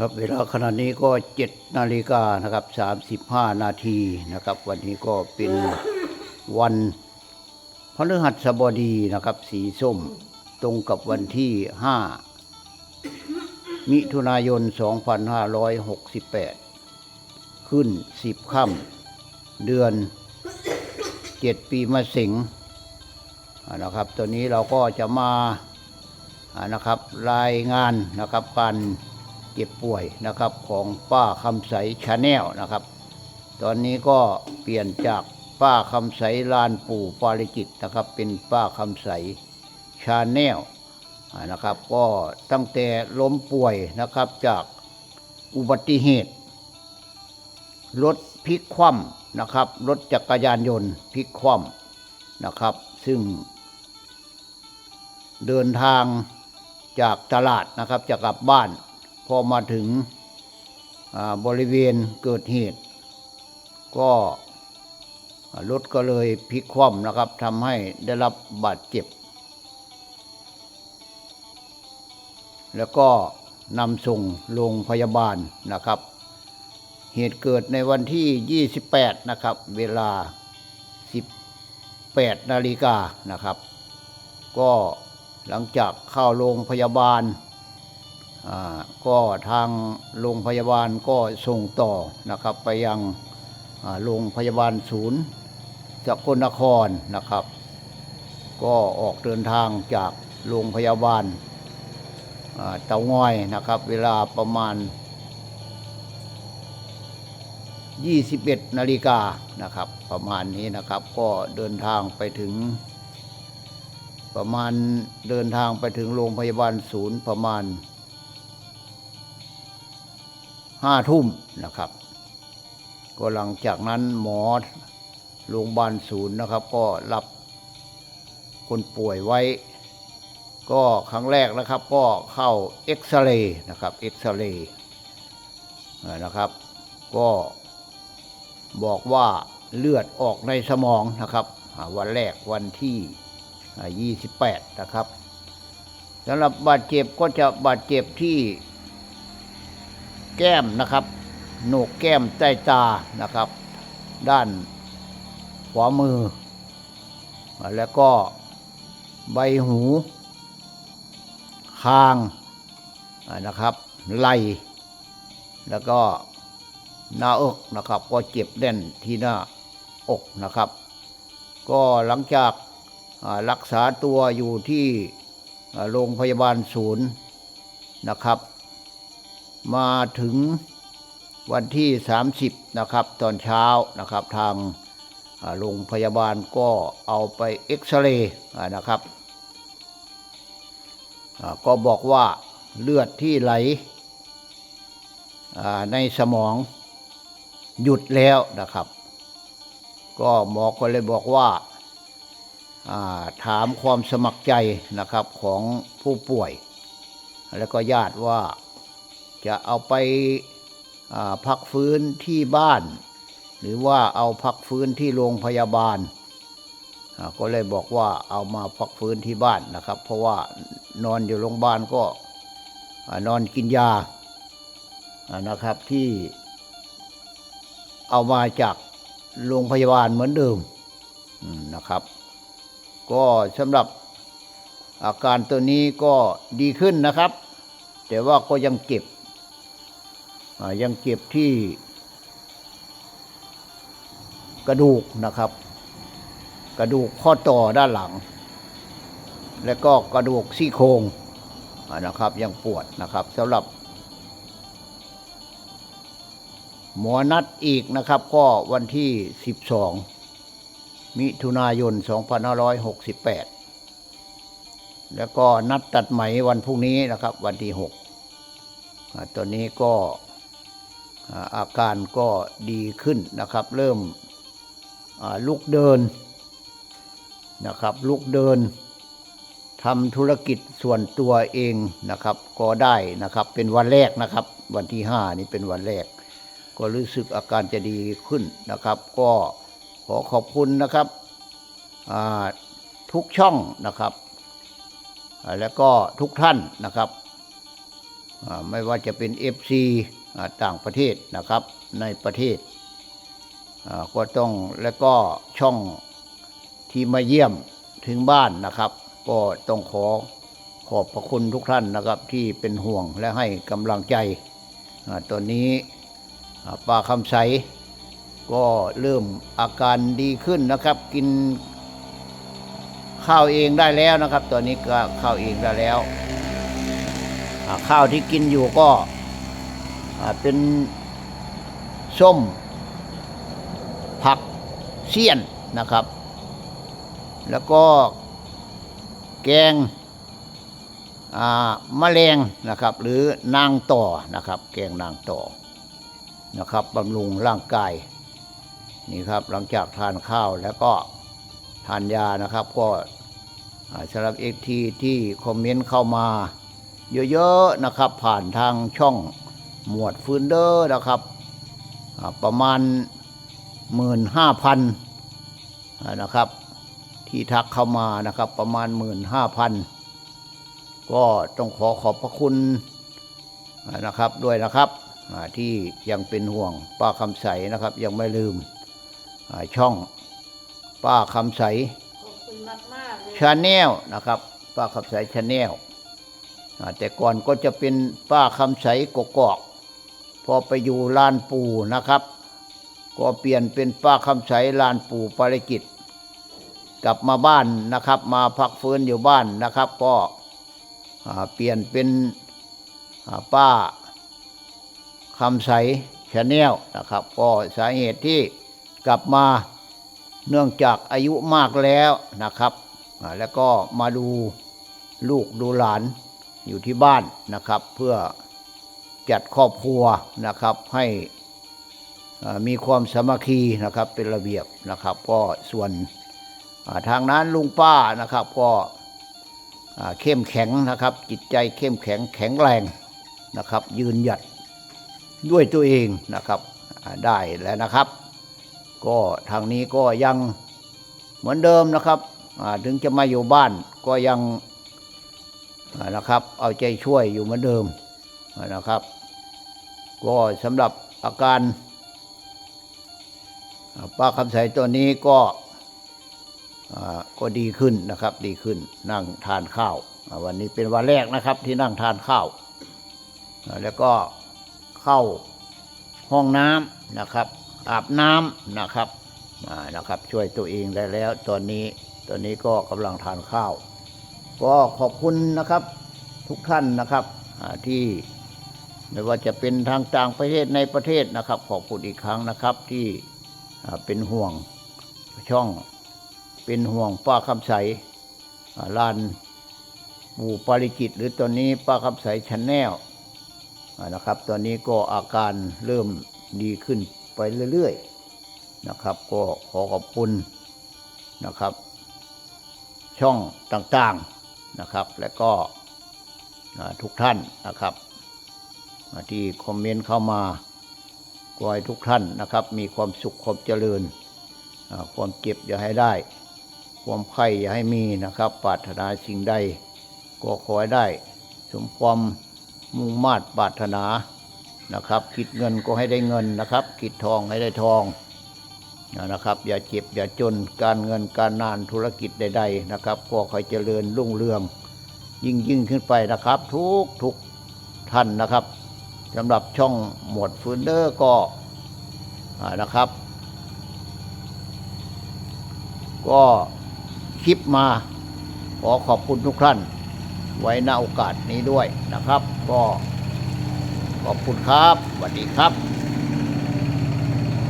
ครับเวลาขณะนี้ก็เจ็ดนาฬิกานะครับสามสิบห้านาทีนะครับ วันนี้ก็เป็นวันพฤหัสบดีนะครับ สีส้มตรงกับวันที่ห้ามิถุนายน 2568 ขึ้นสิบค่ำเดือนเจ็ดปีมะเสงนะครับ ตัวนี้เราก็จะมานะครับรายงานนะครับการ เจ็บป่วยนะครับของป้าคำใสชาแนลนะครับ ตอนนี้ก็เปลี่ยนจากป้าคำใสลานปู่ปาริจิตนะครับ เป็นป้าคำใสชาแนลนะครับ ก็ตั้งแต่ล้มป่วยนะครับจากอุบัติเหตุรถพลิกคว่ำนะครับรถจักรยานยนต์พลิกคว่ำนะครับ ซึ่ง เดินทางจากตลาดนะครับจะกลับบ้าน พอมาถึงบริเวณเกิดเหตุ ก็รถก็เลยพลิกคว่ำนะครับทำให้ได้รับบาดเจ็บ แล้วก็นำส่งโรงพยาบาลนะครับ เหตุเกิดในวันที่ 28 นะครับ เวลา 18 นาฬิกานะครับ ก็หลังจากเข้าโรงพยาบาล ก็ทางโรงพยาบาลก็ส่งต่อนะครับไปยังโรงพยาบาลศูนย์สกลนครนะครับ ก็ออกเดินทางจากโรงพยาบาลเตางอยนะครับ เวลาประมาณ 21 นาฬิกานะครับ ประมาณนี้นะครับ ก็เดินทางไปถึง ประมาณเดินทางไปถึงโรงพยาบาลศูนย์ประมาณ ห้าทุ่มนะครับ ก็หลังจากนั้นหมอโรงพยาบาลศูนย์นะครับ ก็รับคนป่วยไว้ ก็ครั้งแรกนะครับ ก็เข้าเอ็กซเรย์นะครับเอ็กซเรย์นะครับ ก็บอกว่าเลือดออกในสมองนะครับวันแรกวันที่อ่า28 นะครับสำหรับบาดเจ็บก็จะบาดเจ็บที่ แก้มนะครับ โหนกแก้มใต้ตานะครับ ด้านขวามือ แล้วก็ใบหู คางนะครับไหลแล้วก็หน้าอกนะครับ ก็เจ็บแน่นที่หน้าอกนะครับ ก็หลังจากรักษาตัวอยู่ที่โรงพยาบาลศูนย์นะครับ มาถึงวันที่ 30 นะครับตอนเช้านะครับทางโรงพยาบาลก็เอาไปเอ็กซเรย์นะครับก็บอกว่าเลือดที่ไหลในสมองหยุดแล้วนะครับ ก็หมอก็เลยบอกว่าอ่าถามความสมัครใจนะครับของผู้ป่วย แล้วก็ญาติว่า จะเอาไปาพักฟื้นที่บ้าน หรือว่าเอาพักฟื้นที่โรงพยาบาลาก็เลยบอกว่าเอามาพักฟื้นที่บ้านนะครับ เพราะว่านอนอยู่โรงพยาบาลก็อนอนกินยานะครับที่เอามาจากโรงพยาบาลเหมือนเดิมนะครับ ก็สำหรับอาการตัวนี้ก็ดีขึ้นนะครับ แต่ว่าก็ยังเจ็บ ยังเจ็บที่กระดูกนะครับ กระดูกข้อต่อด้านหลัง และก็กระดูกซี่โครงนะครับ ยังปวดนะครับสำหรับ หมอนัดอีกนะครับ ก็วันที่ 12 มิถุนายน 2568 แล้วก็นัดตัดไหมวันพรุ่งนี้นะครับ วันที่ 6 ตอนนี้ก็ อาการก็ดีขึ้นนะครับ เริ่มลุกเดินนะครับ ลุกเดินทำธุรกิจส่วนตัวเองนะครับ ก็ได้นะครับเป็นวันแรกนะครับ วันที่ 5 นี้เป็นวันแรก ก็รู้สึกอาการจะดีขึ้นนะครับ ก็ขอขอบคุณนะครับทุกช่องนะครับ แล้วก็ทุกท่านนะครับ ไม่ว่าจะเป็น FC อ่า ต่างประเทศนะครับ ในประเทศก็ต้องแล้วก็ช่องที่มาเยี่ยมถึงบ้านนะครับ ก็ต้องขอขอบพระคุณทุกท่านนะครับ ที่เป็นห่วงและให้กำลังใจตอนนี้ป้าคำใสก็เริ่มอาการดีขึ้นนะครับ กินข้าวเองได้แล้วนะครับ ตอนนี้ก็ข้าวเองได้แล้ว ข้าวที่กินอยู่ก็ เป็นส้ม ผักเสี้ยนนะครับ แล้วก็แกงมะแรงนะครับ หรือนางต่อนะครับ แกงนางต่อนะครับบำรุงร่างกายนี่ครับหลังจากทานข้าวแล้วก็ทานยานะครับ ก็สำหรับเอกทีที่คอมเมนต์เข้ามา เยอะๆนะครับ ผ่านทางช่อง หมวดฟืนเดอร์นะครับอ่าประมาณหมื่นห้าพันนะครับ ที่ทักเข้ามานะครับ ประมาณหมื่นห้าพันก็ต้องขอขอบพระคุณอ่านะครับด้วยนะครับอ่าที่ยังเป็นห่วงป้าคำใสนะครับ ยังไม่ลืมอ่าช่องป้าคำใสขอบคุณมากมากๆเลยชาแนลนะครับ ป้าคำใสชาแนลแต่ก่อนก็จะเป็นป้าคำใสกกอก พอไปอยู่ลานปู่นะครับ ก็เปลี่ยนเป็นป้าคำใสลานปู่ปาริจิตกลับมาบ้านนะครับ มาพักฟื้นอยู่บ้านนะครับ ก็เปลี่ยนเป็นป้าคำใสชาแนลนะครับ ก็สาเหตุที่กลับมาเนื่องจากอายุมากแล้วนะครับ แล้วก็มาดูลูกดูหลานอยู่ที่บ้านนะครับ เพื่อ จัดครอบครัวนะครับให้มีความสามัคคีนะครับเป็นระเบียบนะครับ ก็ส่วนทางนั้นลุงป้านะครับก็เข้มแข็งนะครับ จิตใจเข้มแข็งแข็งแรงนะครับ ยืนหยัดด้วยตัวเองนะครับได้แล้วนะครับ ก็ทางนี้ก็ยังเหมือนเดิมนะครับถึงจะมาอยู่บ้านก็ยังนะครับ เอาใจช่วยอยู่เหมือนเดิม นะครับ ก็สำหรับอาการป้าคำใสตัวนี้ก็ก็ดีขึ้นนะครับ ดีขึ้นนั่งทานข้าว วันนี้เป็นวันแรกนะครับที่นั่งทานข้าว แล้วก็เข้าห้องน้ำนะครับ อาบน้ำนะครับนะครับ ช่วยตัวเองได้แล้วตอนนี้ตอนนี้ก็กำลังทานข้าว ก็ขอบคุณนะครับทุกท่านนะครับที่ ไม่ว่าจะเป็นทางต่างประเทศในประเทศนะครับ ขอบคุณอีกครั้งนะครับที่เป็นห่วงช่องเป็นห่วงป้าคำใสลานปูปาริจิต หรือตอนนี้ป้าคำใสชันแนลนะครับ ตอนนี้ก็อาการเริ่มดีขึ้นไปเรื่อยๆนะครับ ก็ขอขอบคุณนะครับ ช่องต่างๆนะครับ และก็ทุกท่านนะครับ ที่คอมเมนต์เข้ามาก็ให้ทุกท่านนะครับ มีความสุขความเจริญ ความเก็บอย่าให้ได้ ความไข่อย่าให้มีนะครับปรารถนาสิ่งใด ก็ขอให้ได้ สมความมุ่งมา่ปรารถนานะครับ คิดเงินก็ให้ได้เงินนะครับ คิดทองให้ได้ทองนะครับ อย่าเจ็บอย่าจนการเงินการงานธุรกิจใด ๆ นะครับก็คอยเจริญรุ่งเรือง ยิ่งยิ่งขึ้นไปนะครับ ทุกทุกท่านนะครับ สำหรับช่องหมวดฟืนเดอร์ก็นะครับ ก็คลิปมาขอขอบคุณทุกท่าน ไว้ณโอกาสนี้ด้วยนะครับ ก็ขอบคุณครับสวัสดีครับ